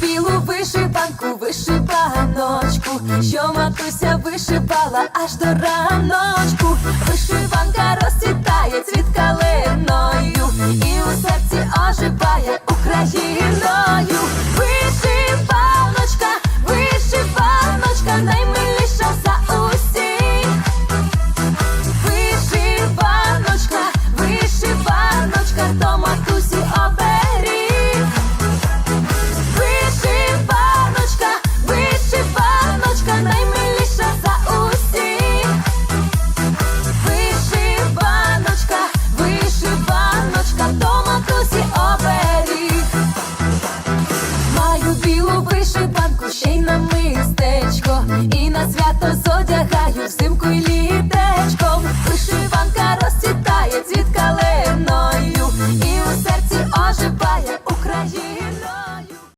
білу вишиванку, вишиваночку, що матуся вишибала аж до раночку. Вишиванка розцвітає цвіт калиною і у серці оживає Україною. Вишиваночка, вишиваночка, найманіша.